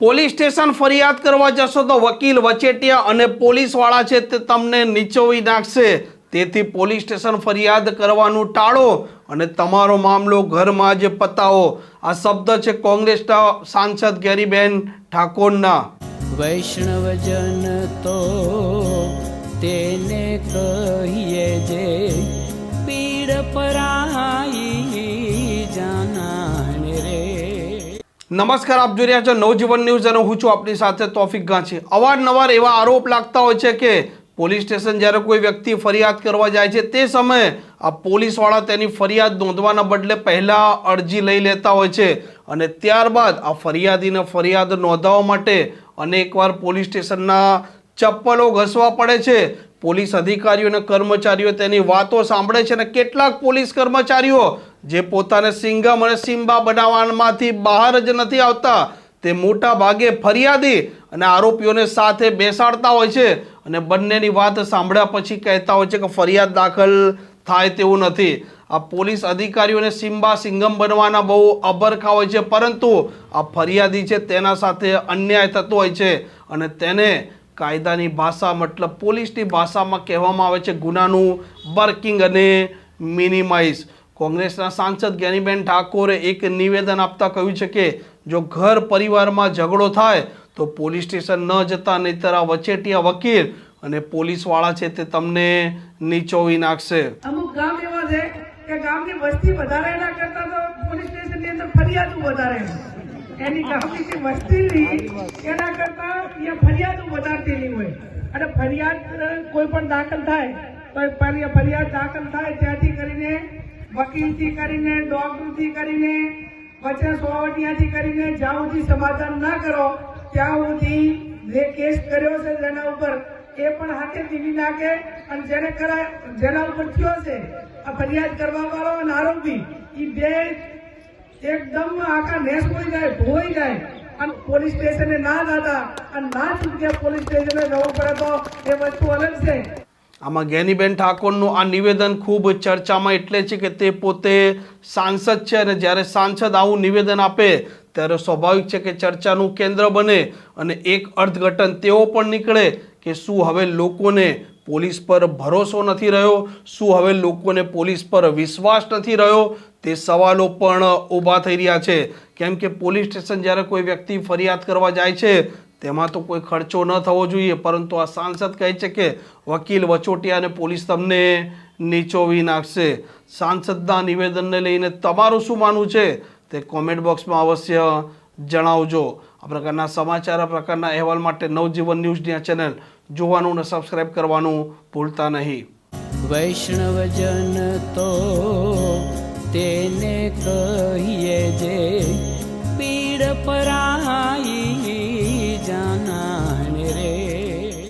Police station ફરિયાદ કરવા જશો તો વકીલ વચેટિયા અને પોલીસવાળા છે તે તમને નીચોવી નાખશે. તેથી પોલીસ સ્ટેશન ફરિયાદ કરવાનું ટાળો અને તમારો મામલો ઘરમાં જ પતાવો. આ શબ્દ છે કોંગ્રેસના સાંસદ ગેરીબેન ઠાકોરના. વૈષ્ણવજન તો તેને કહીએ જે પીડ પરાઈ નમસ્કાર, આપ જોઈ રહ્યા છો નવજીવન ન્યૂઝ અને હું છું આપની સાથે તોફિક ગાંચી. અવારનવાર એવા આરોપ લાગતા હોય છે કે પોલીસ સ્ટેશન જ્યારે કોઈ વ્યક્તિ ફરિયાદ કરવા જાય છે, તે સમયે આ પોલીસવાળા તેની ફરિયાદ નોંધવાના બદલે પહેલાં અરજી લઈ લેતા હોય છે અને ત્યારબાદ આ ફરિયાદીને ફરિયાદ નોંધાવવા માટે અનેકવાર પોલીસ સ્ટેશનના ચપ્પલો ઘસવા પડે છે. પોલીસ અધિકારીઓ અને કર્મચારીઓ તેની વાતો સાંભળે છે અને કેટલાક પોલીસ કર્મચારીઓ જે પોતાને સિંગમ અને સિમ્બા બનાવવામાંથી બહાર જ નથી આવતા, તે મોટા ભાગે ફરિયાદી અને આરોપીઓને સાથે બેસાડતા હોય છે અને બંનેની વાત સાંભળ્યા પછી કહેતા હોય છે કે ફરિયાદ દાખલ થાય તેવું નથી. આ પોલીસ અધિકારીઓને સિમ્બા સિંગમ બનવાના બહુ અભરખા હોય છે, પરંતુ આ ફરિયાદી છે તેના સાથે અન્યાય થતો હોય છે અને તેને કાયદાની ભાષા, મતલબ પોલીસની ભાષામાં કહેવામાં આવે છે ગુનાનું બર્કિંગ અને મિનિમાઇઝ. કોંગ્રેસના સાંસદ જ્ઞાનીબેન ઠાકોરે એક નિવેદન આપતા કહ્યું છે કે, જો ઘર પરિવારમાં ઝઘડો થાય, તો પોલીસ સ્ટેશન ન જતા નહીતર આ વચેટિયા વકીલ અને પોલીસવાળા છે તે તમને નીચોવી નાખશે. અમુક ગામ એવા છે કે ગામની વસ્તી વધારે એના કરતા તો પોલીસ સ્ટેશનની અંદર ફરિયાદો વધારે એની ગામની વસ્તી એના કરતા એ ફરિયાદો વધારતી હોય. અને ફરિયાદ કોઈ પણ દાખલ થાય તો ફરિયાદ દાખલ થાય ત્યાંથી કરીને વકીલથી કરીને ડોક્ટરથી કરીને, વચ્ચે સોવટિયાથી કરીને જ્યાં સુધી સમાધાન ના કરો, ત્યાં સુધી જે કેસ કર્યો છે જેના ઉપર, એ પણ હાથે દીવી નાખે અને જેને કરાય, જેના ઉપર થયો છે, આ ફરિયાદ કરવા વાળો અને આરોપી એ બે એકદમ આખા નેસ હોઈ જાય ધોઈ જાય. અને પોલીસ સ્ટેશને ના દાદા અને ના ચૂક્યા પોલીસ સ્ટેશને જવું પડે તો એ વસ્તુ અલગ છે. આમાં જ્ઞાનીબેન ઠાકોરનું આ નિવેદન ખૂબ ચર્ચામાં એટલે છે કે તે પોતે સાંસદ છે અને જ્યારે સાંસદ આવું નિવેદન આપે, ત્યારે સ્વાભાવિક છે કે ચર્ચાનું કેન્દ્ર બને અને એક અર્થઘટન તેઓ પણ નીકળે કે શું હવે લોકોને પોલીસ પર ભરોસો નથી રહ્યો? શું હવે લોકોને પોલીસ પર વિશ્વાસ નથી રહ્યો? તે સવાલો પણ ઊભા થઈ રહ્યા છે. કેમ કે પોલીસ સ્ટેશન જ્યારે કોઈ વ્યક્તિ ફરિયાદ કરવા જાય છે, તેમાં તો કોઈ ખર્ચો ન થવો જોઈએ. પરંતુ આ સાંસદ કહે છે કે વકીલ વચોટિયા અને પોલીસ તમને નીચોવી નાખશે. સાંસદના નિવેદનને લઈને તમારું શું માનવું છે? તે કોમેન્ટ બોક્સમાં અવશ્ય જણાવજો. આ પ્રકારના સમાચાર, આ પ્રકારના અહેવાલ માટે નવજીવન ન્યૂઝની આ ચેનલ જોવાનું અને સબસ્ક્રાઇબ કરવાનું ભૂલતા નહીં. વૈષ્ણવજન તો તેને કહીએ જે પીડ પરાઈ